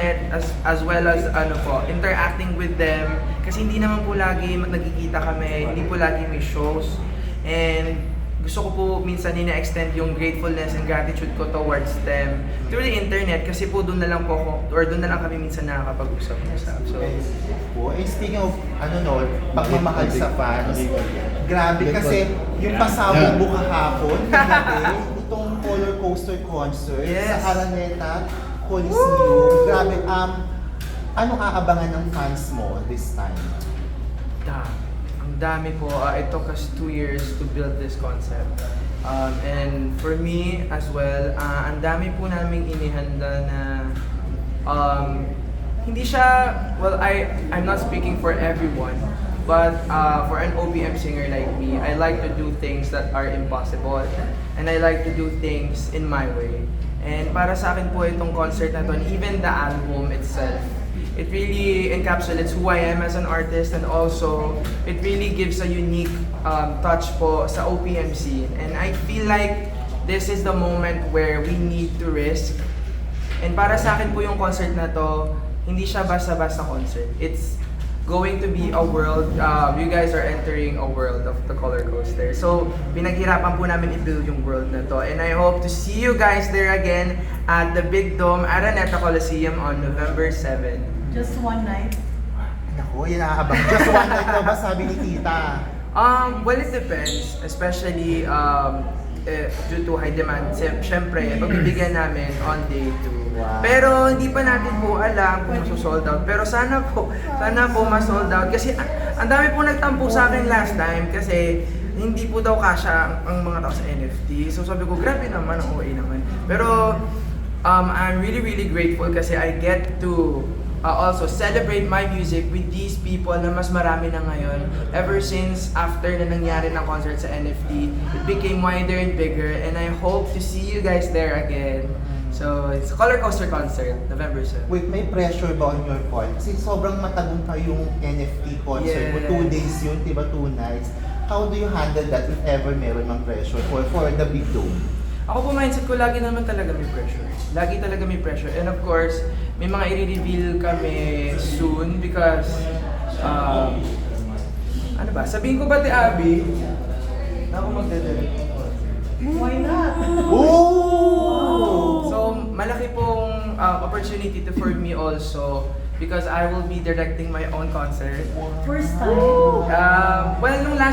internet as as well as ano po, interacting with them kasi hindi naman po lagi nagkikita kami, hindi po lagi may shows. And gusto ko po minsan ina-extend yung gratefulness and gratitude ko towards them through the internet kasi po doon na lang po ako or doon na lang kami minsan nakakapag-usap-usap. So, po. And speaking of, ano no, pagmamahal sa fans, grabe kasi yung pasabog mo kahapon, kagabi, itong roller coaster concert Yes. sa Araneta Coliseum. Grabe, um, anong aabangan ng fans mo this time? Da, ang dami po. Uh, it took us two years to build this concept. Um, and for me as well, uh, ang dami po naming inihanda na um, hindi siya, well, I, I'm not speaking for everyone, but uh, for an OPM singer like me, I like to do things that are impossible. And I like to do things in my way. And para sa akin po itong concert na to, even the album itself, it really encapsulates who I am as an artist and also it really gives a unique um, touch po sa OPM scene. And I feel like this is the moment where we need to risk. And para sa akin po yung concert na to, hindi siya basta-basta concert. It's going to be a world, uh, you guys are entering a world of the color coaster. So, pinaghirapan po namin i-build yung world na to. And I hope to see you guys there again at the Big Dome Araneta Coliseum on November 7. Just one night. Naku, yan aabang. Just one night daw ba sabi ni tita? Um, well, it depends. Especially um, eh, due to high demand. Siyem- Siyempre, pagbibigyan namin on day 2. Wow. Pero hindi pa natin po alam kung masosold out. Pero sana po, sana po ma-sold out. Kasi ang, ang dami po nagtampo sa akin last time kasi hindi po daw kasya ang, ang mga tao sa NFT. So sabi ko, grabe naman, ang OA naman. Pero um, I'm really, really grateful kasi I get to uh, also celebrate my music with these people na mas marami na ngayon. Ever since after na nangyari ng concert sa NFT, it became wider and bigger and I hope to see you guys there again. So, it's a Color Coaster concert, November 7. Wait, may pressure ba on your part? Kasi sobrang matagong pa yung NFT concert mo. Yes. Two days yun, di ba? Two nights. How do you handle that if ever meron ng pressure for, for the big dome? Ako po mindset ko, lagi naman talaga may pressure. Lagi talaga may pressure. And of course, may mga i-reveal kami soon because, um, ano ba, sabihin ko ba ti Abby, na ako magdadala. Why not? Ooh! So, malaki pong uh, opportunity to for me also because I will be directing my own concert. First time. Um, nung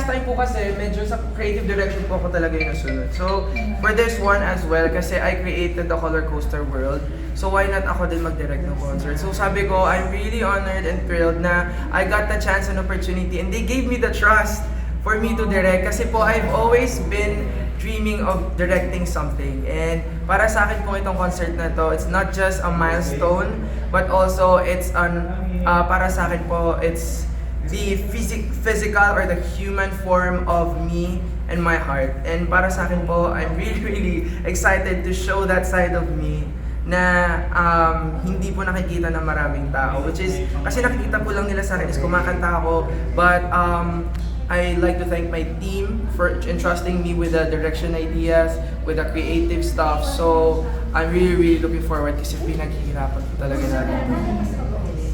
last time po kasi, medyo sa creative direction po ako talaga yung nasunod. So, for this one as well, kasi I created the Color Coaster World, so why not ako din mag-direct ng concert? So sabi ko, I'm really honored and thrilled na I got the chance and opportunity and they gave me the trust for me to direct kasi po I've always been dreaming of directing something. And para sa akin po itong concert na to, it's not just a milestone, but also it's an, uh, para sa akin po, it's the physic physical or the human form of me and my heart. And para sa akin po, I'm really, really excited to show that side of me na um, hindi po nakikita ng maraming tao. Which is, kasi nakikita po lang nila sa akin is kumakanta ako. But um, I like to thank my team for entrusting me with the direction ideas, with the creative stuff. So, I'm really, really looking forward kasi pinaghihirapan po talaga namin.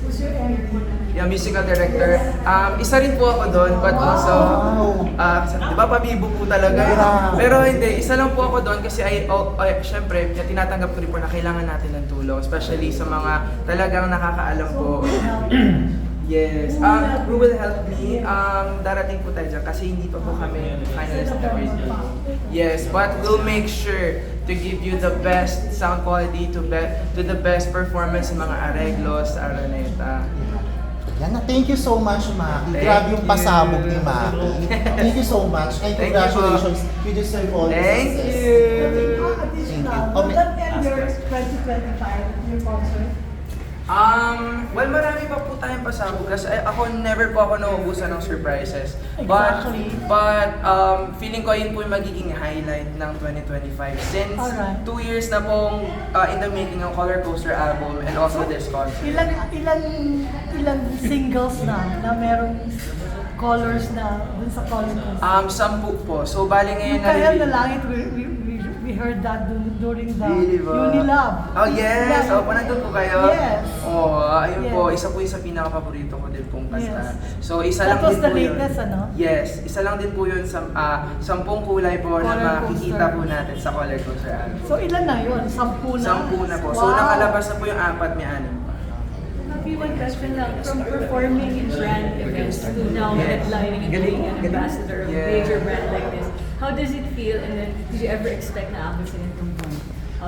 Who's your? Yeah, musical director. Um, isa rin po ako doon, but also, ah, di ba pabibo po talaga? Wow. Pero hindi, isa lang po ako doon kasi ay, oh, ay syempre, tinatanggap ko rin po na kailangan natin ng tulong, especially sa mga talagang nakakaalam po. Yes. Um, who will help me? Um, darating po tayo dyan kasi hindi pa po kami finalist na ready. Yes, but we'll make sure to give you the best sound quality to be to the best performance sa mga areglos sa Araneta. Yan na, thank you so much, Maki. Thank Grabe yung you. pasabog ni Maki. Thank you so much. And Thank you, congratulations. You deserve all the Thank success. you. Additional. Oh, Will may- that end your 2025, your concert? Um, well, marami pa po tayong pasabog kasi ay, ako never po ako nauubusan ng surprises. But, Exactly. but um, feeling ko yun po yung magiging highlight ng 2025 since Alright. two years na pong uh, in the making ng Color Coaster album and also this concert. Ilan, ilan, ilan singles na na merong colors na dun sa color coaster? Um, sampu po. So, bali ngayon kaya na langit, we, we, we, heard that during the Really ba? Unilab. Oh, yes! Yeah. Oh, nandun po kayo? Yes. Oh ayun Yes. po, isa po yung sa pinaka-paborito ko din pong kanta. Yes. So, isa That lang was din the po yun. latest, ano? Yes, isa lang din po yun sa ah, sampung kulay po na Color makikita coaster. po natin sa Color Coaster album. So ilan na yun? Sampu na? Sampu na po. So, Wow. nakalabas na po yung apat, may anim pa. Happy one question lang. From performing in brand events to now headlining and being an ambassador of a Yeah. major brand like how does it feel? And then, did you ever expect na abot sa ganitong point?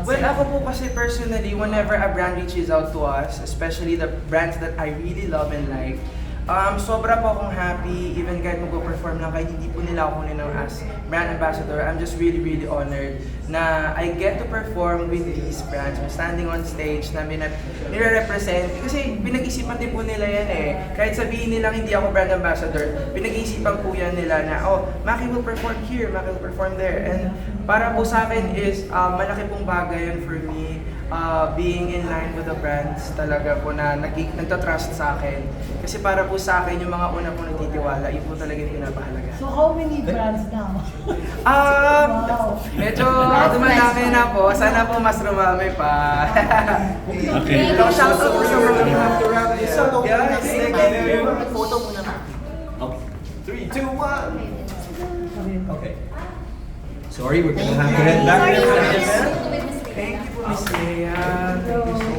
Well, ako po kasi personally, whenever a brand reaches out to us, especially the brands that I really love and like, um, sobra po akong happy, even kahit mag-perform lang kahit hindi po nila ako kunin as brand ambassador, I'm just really, really honored na I get to perform with these brands. I'm standing on stage na nire-represent. Kasi pinag-isipan din po nila yan eh. Kahit sabihin nilang hindi ako brand ambassador, pinag-isipan po yan nila na, oh, Maki will perform here, Maki will perform there. And para po sa akin is, um, malaki pong bagay yun for me. Uh, being in line with the brands talaga po na nag nagtatrust sa akin. Kasi para po sa akin, yung mga una po nagtitiwala, yun po talaga yung pinapahalaga. So how many brands now? Um, Wow. medyo dumadami na po. Sana po mas rumami pa. Okay. Hello, shout out po sa mga We have to wrap this up. Yeah, Thank thank you. you. Photo muna na. Okay. Three, two, one. Okay. Sorry, we're gonna have to head back. Thank you Miss. Thank you